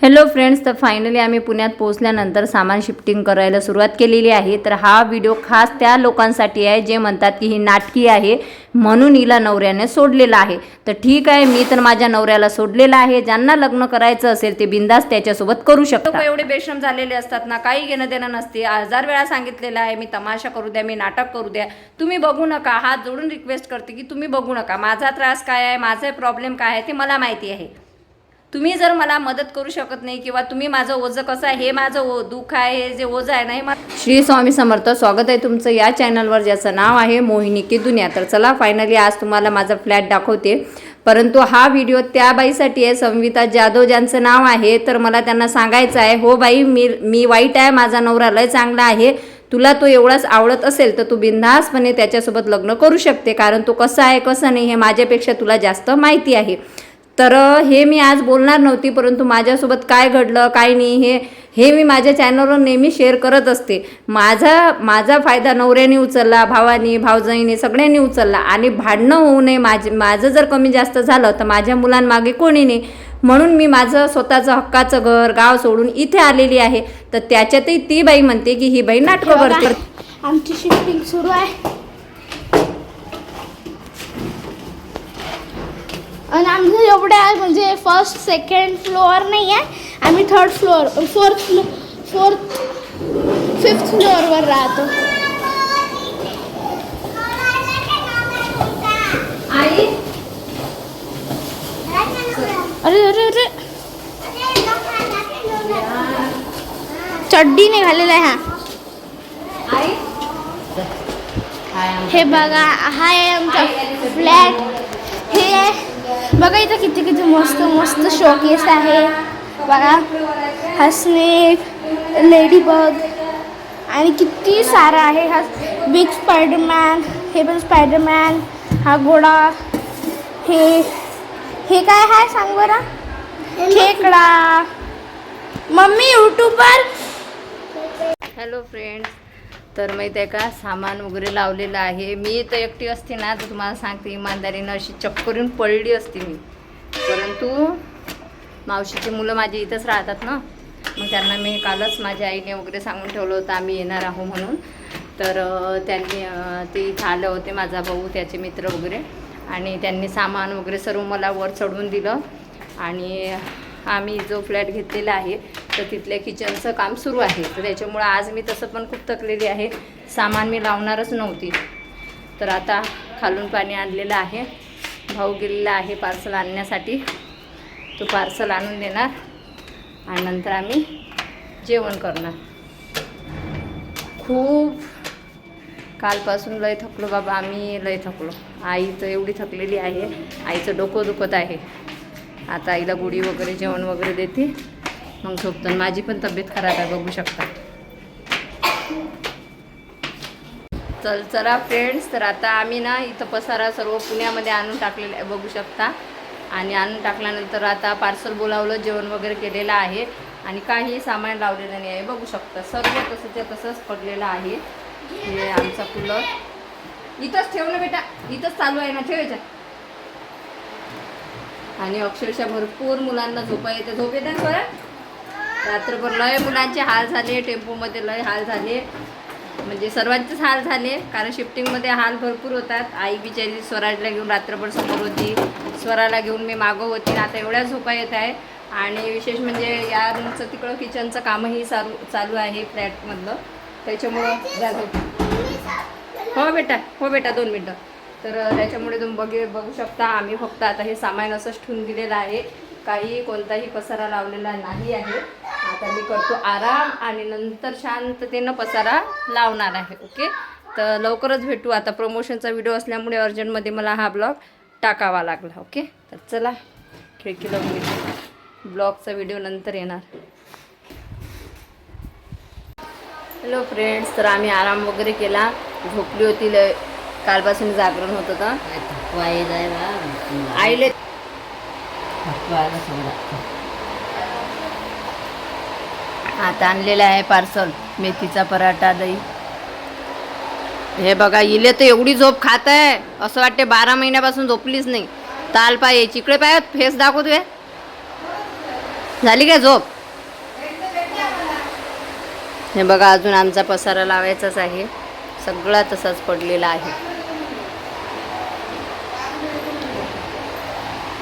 Hello friends तर finally आम्ही पुण्यात पोहोचल्यानंतर सामान शिफ्टिंग करायला सुरुवात केलेली आहे. तर हा व्हिडिओ खास त्या लोकांसाठी आहे जे म्हणतात की ही नाटकी आहे म्हणून हिला नवऱ्याने सोडलेला आहे. तर ठीक आहे मी तर माझ्या नवऱ्याला सोडलेला आहे. ज्यांना लग्न करायचं असेल ते बिंदास त्याच्यासोबत करू शकतो एवढे बेशम झालेले असतात ना काही घेणं देणं नसते. हजार वेळा सांगितलेलं आहे मी तमाशा करू द्या मी नाटक करू द्या. तुम्ही बघू नका हात जोडून रिक्वेस्ट करते की तुम्ही बघू नका. माझा त्रास काय आहे माझा प्रॉब्लेम काय आहे ते मला माहिती आहे. तुम्ही जर मला मदत करू शकत नाही किंवा तुम्ही माझं ओझं कसं आहे हे माझं ओ दुःख आहे हे जे ओझं आहे ना हे श्री स्वामी समर्थ स्वागत आहे तुमचं या चॅनलवर ज्याचं नाव आहे मोहिनी की दुनिया. तर चला फायनली आज तुम्हाला माझा फ्लॅट दाखवते. परंतु हा व्हिडिओ त्या बाईसाठी आहे संविता जाधव ज्यांचं नाव आहे तर मला त्यांना सांगायचं आहे हो बाई मी मी वाईट आहे माझा नवरा लय चांगला आहे तुला तो एवढाच आवडत असेल तर तू बिनधासपणे त्याच्यासोबत लग्न करू शकते कारण तो कसा आहे कसं नाही हे माझ्यापेक्षा तुला जास्त माहिती आहे. तर हे मी आज बोलणार नव्हती परंतु माझ्यासोबत काय घडलं काय नाही हे हे मी माझ्या चॅनलवर नेहमी शेअर करत असते. माझा माझा फायदा नवऱ्याने उचलला भावानी भावजाईने सगळ्यांनी उचलला आणि भांडणं होऊ नये माझे माझं जर कमी जास्त झालं तर माझ्या मुलांमागे कोणी नाही. म्हणून मी माझं स्वतःचं हक्काचं घर गाव सोडून इथे आलेली आहे. तर त्याच्यातही ती बाई म्हणते की ही बाई नाटकं करते. आमची शिफ्टिंग सुरू आहे. आणि आमचं एवढे आहे म्हणजे फ़र्स्ट सेकंड फ्लोअर नाही आहे आम्ही third floor fourth floor fourth fifth फ्लोअरवर राहतो आई अरे अरे अरे. चड्डी नाही घालेला आहे हा. हे बघा हा आहे आमचा फ्लॅट हे. बघा इथं किती किती मस्त मस्त शोकेस आहे. बघा हा स्नेक लेडी बग आणि किती सारा आहे हा बिग स्पायडरमॅन हे पण स्पायडरमॅन हा घोडा हे हे काय आहे सांग बरं? खेकडा. मम्मी यूट्यूबवर हॅलो फ्रेंड्स तर माहीत आहे का सामान वगैरे लावलेलं आहे. मी तर एकटी असते ना तर तुम्हाला सांगते इमानदारीनं अशी चक्करून पडली असते मी. परंतु मावशीची मुलं माझी इथंच राहतात ना. मग त्यांना मी कालच माझ्या आईने वगैरे सांगून ठेवलं होतं आम्ही येणार आहो म्हणून. तर त्यांनी ते इथं आले होते माझा भाऊ त्याचे मित्र वगैरे. आणि त्यांनी सामान वगैरे सर्व मला वर चढवून दिलं. आणि आम्ही जो फ्लॅट घेतलेला आहे तर तिथल्या किचनचं काम सुरू आहे. तर त्याच्यामुळं आज मी तसं पण खूप थकलेली आहे. सामान मी लावणारच नव्हती. तर आता खालून पाणी आणलेलं आहे. भाऊ गेलेला आहे पार्सल आणण्यासाठी. तो पार्सल आणून देणार. आणि नंतर आम्ही जेवण करणार. खूप कालपासून लय थकलो बाबा आम्ही लय थकलो. आई तर एवढी थकलेली आहे. आईचं डोकं दुखत आहे. आता आईला गुढी वगैरे जेवण वगैरे देते. मग झोपतो. माझी पण तब्येत खराब आहे बघू शकता. चल चला फ्रेंड्स तर आता आम्ही ना इथं पसारा सर्व पुण्यामध्ये आणून टाकलेला आहे बघू शकता. आणि आणून टाकल्यानंतर आता पार्सल बोलावलं जेवण वगैरे केलेलं आहे. आणि काही सामान लावलेलं नाही आहे बघू शकता. सर्व तसंच्या तसंच पडलेलं आहे. हे आमचा कूलर इथंच ठेव ना बेटा. इथंच चालू आहे ना ठेवायच्या आणि अक्षरशः भरपूर मुलांना झोपा येते. झोप येते ना रात्रभर लय मुलांचे हाल झाले टेम्पोमध्ये लय हाल झाले. म्हणजे सर्वांचेच हाल झाले कारण शिफ्टिंगमध्ये हाल भरपूर होतात. आई बिचारी स्वराजला घेऊन रात्रभर समोर होती. स्वराला घेऊन मी मागं होती. आता एवढ्या झोपा येत आहे. आणि विशेष म्हणजे या रूमचं तिकडं किचनचं कामही चालू चालू आहे फ्लॅटमधलं. त्याच्यामुळं झालं हो बेटा हो बेटा दोन मिनटं. तर त्याच्यामुळे तुम्ही बघे बघू शकता. आम्ही फक्त आता हे सामान असंच ठेवून दिलेलं आहे. काही कोणताही पसारा लावलेला नाही आहे. आता मी करतो आराम आणि नंतर शांततेनं पसारा लावणार आहे ओके? तर लवकरच भेटू. आता प्रमोशनचा व्हिडिओ असल्यामुळे अर्जंटमध्ये मला हा ब्लॉग टाकावा लागला ओके? तर चला खिडकी लावून ब्लॉगचा व्हिडिओ नंतर येणार. हॅलो फ्रेंड्स तर आम्ही आराम वगैरे केला. झोपली होती लय कालपासून जागरण होत होतं. आईले आता आणलेलं आहे पार्सल मेथीचा पराठा दही. हे बघा इले तर एवढी झोप खात आहे. असं वाटते बारा महिन्यापासून झोपलीच नाही. ताल पाय चिकडे पाय फेस दाखवतोय झाली काय झोप? हे बघा अजून आमचा पसारा लावायचाच आहे. सगळा तसाच पडलेला आहे.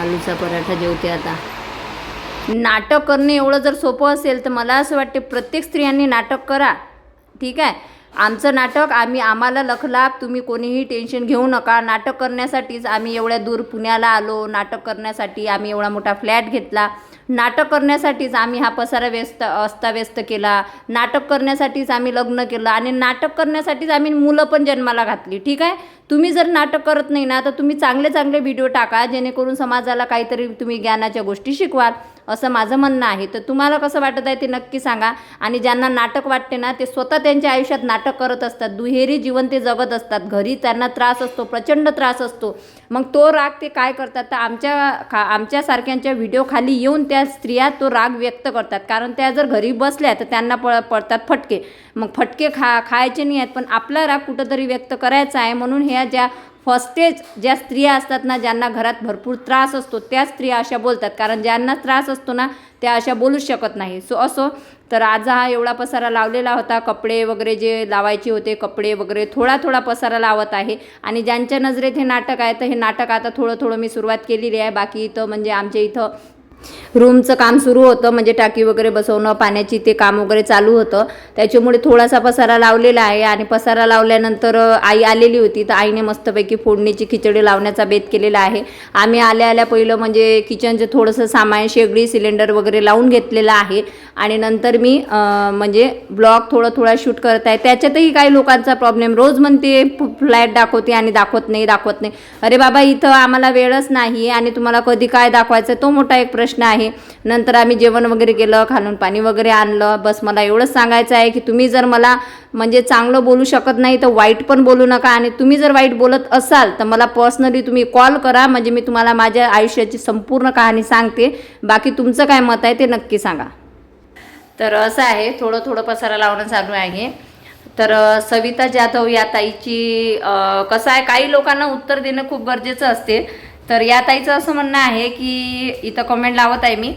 आलूचा पराठा जेवते आता. नाटक करणे एवढं जर सोपं असेल तर मला असं वाटते प्रत्येक स्त्रियांनी नाटक करा. ठीक आहे? आमचं नाटक आम्ही आम्हाला लखलाभ तुम्ही कोणीही टेन्शन घेऊ नका. नाटक करण्यासाठीच आम्ही एवढ्या दूर पुण्याला आलो. नाटक करण्यासाठी आम्ही एवढा मोठा फ्लॅट घेतला. नाटक करण्यासाठीच आम्ही हा पसारा व्यस्त अस्ताव्यस्त केला. नाटक करण्यासाठीच आम्ही लग्न केलं आणि नाटक करण्यासाठीच आम्ही मुलं पण जन्माला घातली. ठीक आहे? तुम्ही जर नाटक करत नाही ना तर तुम्ही चांगले चांगले व्हिडिओ टाका जेणेकरून समाजाला काहीतरी तुम्ही ज्ञानाच्या गोष्टी शिकवाल. असं माझं म्हणणं आहे. तर तुम्हाला कसं वाटत आहे ते नक्की सांगा. आणि ज्यांना नाटक वाटते ना ते स्वतः त्यांच्या आयुष्यात नाटक करत असतात. दुहेरी जीवन ते जगत असतात. घरी त्यांना त्रास असतो प्रचंड त्रास असतो. मग तो राग ते काय करतात? तर आमच्या खा आमच्यासारख्यांच्या व्हिडिओ खाली येऊन त्या स्त्रिया तो राग व्यक्त करतात. कारण त्या जर घरी बसल्या तर त्यांना प पडतात फटके. मग फटके खा खायचे नाही आहेत. पण आपला राग कुठंतरी व्यक्त करायचा आहे. म्हणून ह्या ज्या फस्टेज ज्या स्त्रिया असतात ना ज्यांना घरात भरपूर त्रास असतो त्या स्त्रिया अशा बोलतात. कारण ज्यांना त्रास असतो ना त्या अशा बोलूच शकत नाही. सो असो. तर आज हा एवढा पसारा लावलेला होता. कपडे वगैरे जे लावायचे होते कपडे वगैरे थोडा थोडा पसारा लावत आहे. आणि ज्यांच्या नजरेत हे नाटक आहे तर हे नाटक आता थोडं थोडं मी सुरुवात केलेली आहे. बाकी इथं म्हणजे आमच्या इथं रूमचं काम सुरू होतं म्हणजे टाकी वगैरे बसवणं पाण्याची ते काम वगैरे चालू होतं. त्याच्यामुळे थोडासा पसारा लावलेला आहे आणि पसारा लावल्यानंतर आई आलेली होती. तर आईने मस्तपैकी फोडणीची खिचडी लावण्याचा बेत केलेला आहे. आम्ही आल्या आल्या पहिलं म्हणजे किचनचं थोडंसं सामान शेगडी सिलेंडर वगैरे लावून घेतलेलं आहे. आणि नंतर मी म्हणजे ब्लॉग थोडं थोडा शूट करत आहे. त्याच्यातही काही लोकांचा प्रॉब्लेम. रोज म्हणते फ्लॅट दाखवते आणि दाखवत नाही दाखवत नाही. अरे बाबा इथं आम्हाला वेळच नाही आणि तुम्हाला कधी काय दाखवायचं? तो मोठा एक प्रश्न आहे. नंतर आम्ही जेवण वगैरे केलं खालून पाणी वगैरे आणलं. बस मला एवढंच सांगायचं आहे की तुम्ही जर मला म्हणजे चांगलं बोलू शकत नाही तर वाईट पण बोलू नका. आणि तुम्ही जर वाईट बोलत असाल तर मला पर्सनली तुम्ही कॉल करा. म्हणजे मी तुम्हाला माझ्या आयुष्याची संपूर्ण कहाणी सांगते. बाकी तुमचं काय मत आहे ते नक्की सांगा. तर असं आहे. थोडं थोडं पसारा लावणं चालू आहे. तर सविता जाधव या ताईची कसं आहे काही लोकांना उत्तर देणं खूप गरजेचं असते. तर या ताईचं असं म्हणणं आहे की इथं कमेंट लावत आहे मी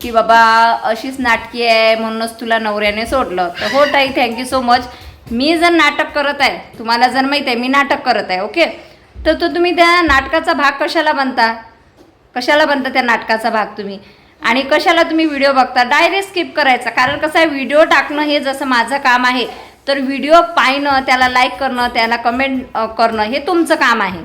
की बाबा अशीच नाटकी आहे म्हणूनच तुला नवऱ्याने सोडलं. तर हो ताई थँक्यू सो मच मी जर नाटक करत आहे तुम्हाला जर माहीत आहे मी नाटक करत आहे ओके तर तो तुम्ही त्या नाटकाचा भाग कशाला बनता? कशाला बनता त्या नाटकाचा भाग तुम्ही? आणि कशाला तुम्ही व्हिडिओ बघता? डायरेक्ट स्किप करायचा. कारण कसं आहे व्हिडिओ टाकणं हे जसं माझं काम आहे तर व्हिडिओ पाहणं त्याला लाईक करणं त्याला कमेंट करणं हे तुमचं काम आहे.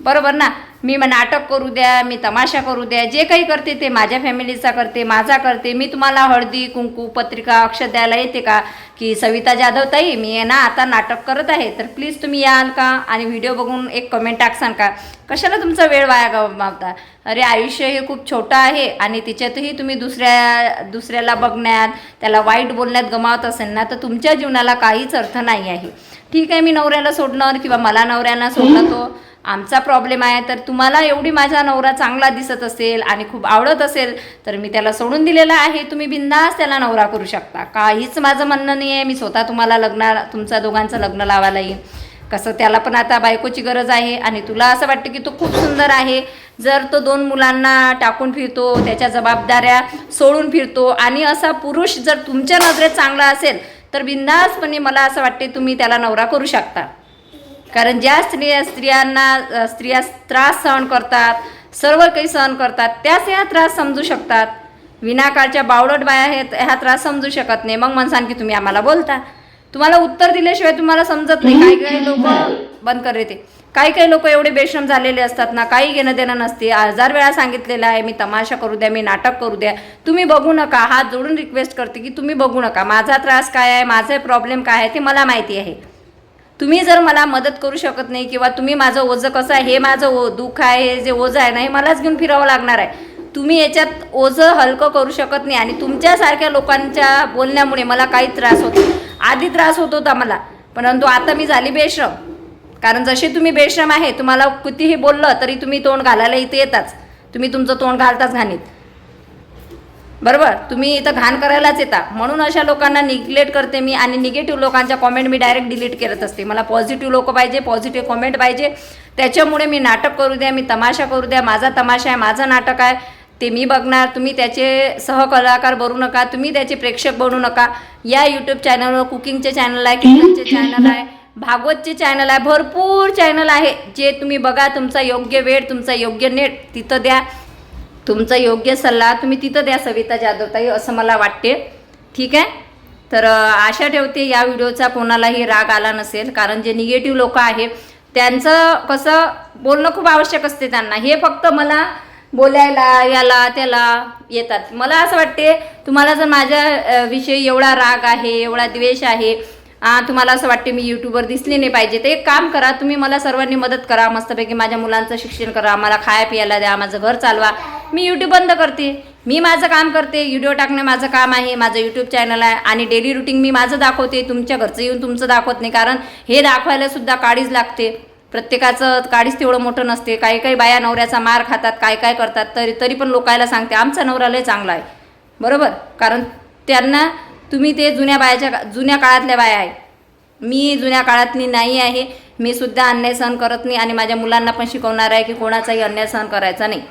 बरोबर ना? मी मग नाटक करू द्या मी तमाशा करू द्या जे काही करते ते माझ्या फॅमिलीचा करते माझा करते. मी तुम्हाला हळदी कुंकू पत्रिका अक्षर द्यायला येते का? की सविता जाधव ताई मी आहे ना आता नाटक करत आहे. तर प्लीज तुम्ही याल का? आणि व्हिडिओ बघून एक कमेंट टाकसान का? कशाला तुमचा वेळ वाया गमावता अरे आयुष्य हे खूप छोटं आहे आणि तिच्यातही तुम्ही दुसऱ्या दुसऱ्याला बघण्यात त्याला वाईट बोलण्यात गमावत असेल ना तर तुमच्या जीवनाला काहीच अर्थ नाही आहे. ठीक आहे मी नवऱ्याला सोडणार किंवा मला नवऱ्याला सोडणार तो? आमचा प्रॉब्लेम आहे. तर तुम्हाला एवढी माझा नवरा चांगला दिसत असेल आणि खूप आवडत असेल तर मी त्याला सोडून दिलेला आहे. तुम्ही बिंदास त्याला नवरा करू शकता. काहीच माझं म्हणणं नाही आहे मी स्वतः तुम्हाला लग्न तुमचा दोघांचं लग्न लावायला येईन कसं त्याला पण आता बायकोची गरज आहे आणि तुला असं वाटतं की तो खूप सुंदर आहे. जर तो दोन मुलांना टाकून फिरतो त्याच्या जबाबदाऱ्या सोडून फिरतो आणि असा पुरुष जर तुमच्या नजरेत चांगला असेल तर बिंदासपणे मला असं वाटते तुम्ही त्याला नवरा करू शकता. कारण ज्या स्त्रिया स्त्रियांना स्त्रिया त्रास सहन करतात सर्व काही सहन करतात त्याच ह्या त्रास समजू शकतात. विनाकाळच्या बावळट बाया हे ह्या त्रास समजू शकत नाही. मग म्हणसान की तुम्ही आम्हाला बोलता. तुम्हाला उत्तर दिल्याशिवाय तुम्हाला समजत नाही. काही काही लोक बंद कर रे काही काही लोक एवढे बेश्रम झालेले असतात ना काही घेणं देणं नसते. हजार वेळा सांगितलेलं आहे मी तमाशा करू द्या मी नाटक करू द्या. तुम्ही बघू नका. हात जोडून रिक्वेस्ट करते की तुम्ही बघू नका. माझा त्रास काय आहे? माझे प्रॉब्लेम काय आहे? ते मला माहिती आहे. तुम्ही जर मला मदत करू शकत नाही किंवा तुम्ही माझं ओझं कसं आहे हे माझं ओ दुःख आहे हे जे ओझं आहे ना हे मलाच घेऊन फिरावं लागणार आहे. तुम्ही याच्यात ओझं हलकं करू शकत नाही आणि तुमच्यासारख्या लोकांच्या बोलण्यामुळे मला काही त्रास होतो आधी त्रास होत होता मला परंतु आता मी झाली बेश्रम. कारण जसे तुम्ही बेश्रम आहे तुम्हाला कितीही बोललं तरी तुम्ही तोंड घालायला इथे येताच. तुम्ही तुमचं तोंड घालताच घाणीत. बरोबर? तुम्ही इथं घाण करायलाच येता. म्हणून अशा लोकांना निग्लेक्ट करते मी आणि निगेटिव्ह लोकांच्या कॉमेंट मी डायरेक्ट डिलीट करत असते. मला पॉझिटिव्ह लोक पाहिजे पॉझिटिव्ह कॉमेंट पाहिजे. त्याच्यामुळे मी नाटक करू द्या मी तमाशा करू द्या. माझा तमाशा आहे माझं नाटक आहे. ते मी बघणार. तुम्ही त्याचे सहकलाकार बनू नका. तुम्ही त्याचे प्रेक्षक बनू नका. या यूट्यूब चॅनलवर कुकिंगचे चॅनल आहे किचनचे चॅनल आहे भागवतचे चॅनल आहे भरपूर चॅनल आहे. जे तुम्ही बघा तुमचा योग्य वेळ तुमचा योग्य नेट तिथं द्या. तुमचा योग्य सल्ला तुम्ही तिथं द्या सविता जाधवताई असं मला वाटते. ठीक आहे? तर आशा ठेवते या व्हिडिओचा कोणालाही राग आला नसेल कारण जे निगेटिव्ह लोक आहे त्यांचं कसं बोलणं खूप आवश्यक असते त्यांना. हे फक्त मला बोलायला याला त्याला येतात. मला असं वाटते तुम्हाला जर माझ्या विषयी एवढा राग आहे एवढा द्वेष आहे तुम्हाला असं वाटते मी यूट्यूबवर दिसली नाही पाहिजे तर एक काम करा तुम्ही मला सर्वांनी मदत करा मस्तपैकी माझ्या मुलांचं शिक्षण करा मला खाया पियाला द्या माझं घर चालवा. मी यूट्यूब बंद करते. मी माझं काम करते. व्हिडिओ टाकणं माझं काम आहे. माझं यूट्यूब चॅनल आहे. आणि डेली रुटीन मी माझं दाखवते. तुमच्या घरचं येऊन तुमचं दाखवत नाही. कारण हे दाखवायला सुद्धा काळीच लागते. प्रत्येकाचं काळीच तेवढं मोठं नसते. काही काही बाया नवऱ्याचा मार खातात. काय काय करतात. तरी तरी पण लोकायला सांगते आमचा नवरा लय चांगला आहे. बरोबर? कारण त्यांना तुम्ही ते जुन्या बायाच्या जुन्या काळातल्या बाया आहे. मी जुन्या काळातली नाही आहे. मी सुद्धा अन्याय सहन करत नाही. आणि माझ्या मुलांना पण शिकवणार आहे की कोणाचाही अन्याय सहन करायचा नाही.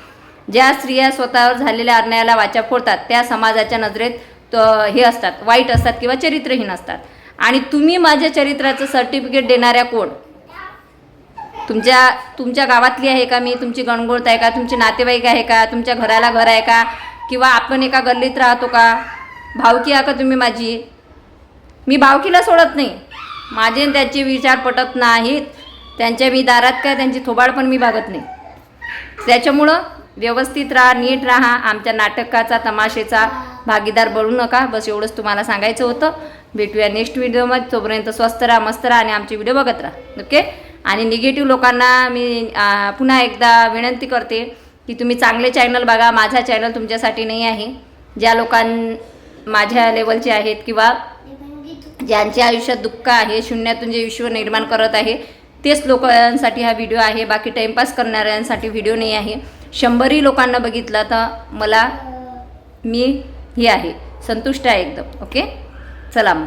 ज्या स्त्रिया स्वतःवर झालेल्या अन्यायाला वाचा फोडतात त्या समाजाच्या नजरेत हे असतात वाईट असतात किंवा चरित्रहीन असतात. आणि तुम्ही माझ्या चरित्राचं सर्टिफिकेट देणाऱ्या कोण? तुमच्या तुमच्या गावातली आहे का मी? तुमची गणगोळत आहे का? तुमची नातेवाईक आहे का? तुमच्या घराला घर आहे का? किंवा आपण एका गल्लीत राहतो का? भावकी आहे का तुम्ही माझी? मी भावकीला सोडत नाही. माझे त्यांचे त्याचे विचार पटत नाहीत. त्यांच्या मी दारात काय त्यांची थोबाड पण मी भागत नाही. त्याच्यामुळं व्यवस्थित राहा नीट राहा. आमच्या नाटकाचा तमाशेचा भागीदार बनू नका. बस एवढंच तुम्हाला सांगायचं होतं. भेटूया नेक्स्ट व्हिडिओमध्ये तोपर्यंत स्वस्त राहा मस्त राहा आणि आमचे व्हिडिओ बघत राहा. ओके आणि निगेटिव्ह लोकांना मी पुन्हा एकदा विनंती करते की तुम्ही चांगले चॅनल बघा. माझा चॅनल तुमच्यासाठी नाही आहे. ज्या लोकां माझ्या लेवलचे आहेत किंवा ज्यांच्या आयुष्यात दुःख आहे शून्यातून जे विश्व निर्माण करत आहे तेच लोकांसाठी हा व्हिडिओ आहे. बाकी टाईमपास करणाऱ्यांसाठी व्हिडिओ नाही आहे. शंभरही लोकांना बघितलं तर मला मी ही आहे. संतुष्ट आहे एकदम ओके चला मग.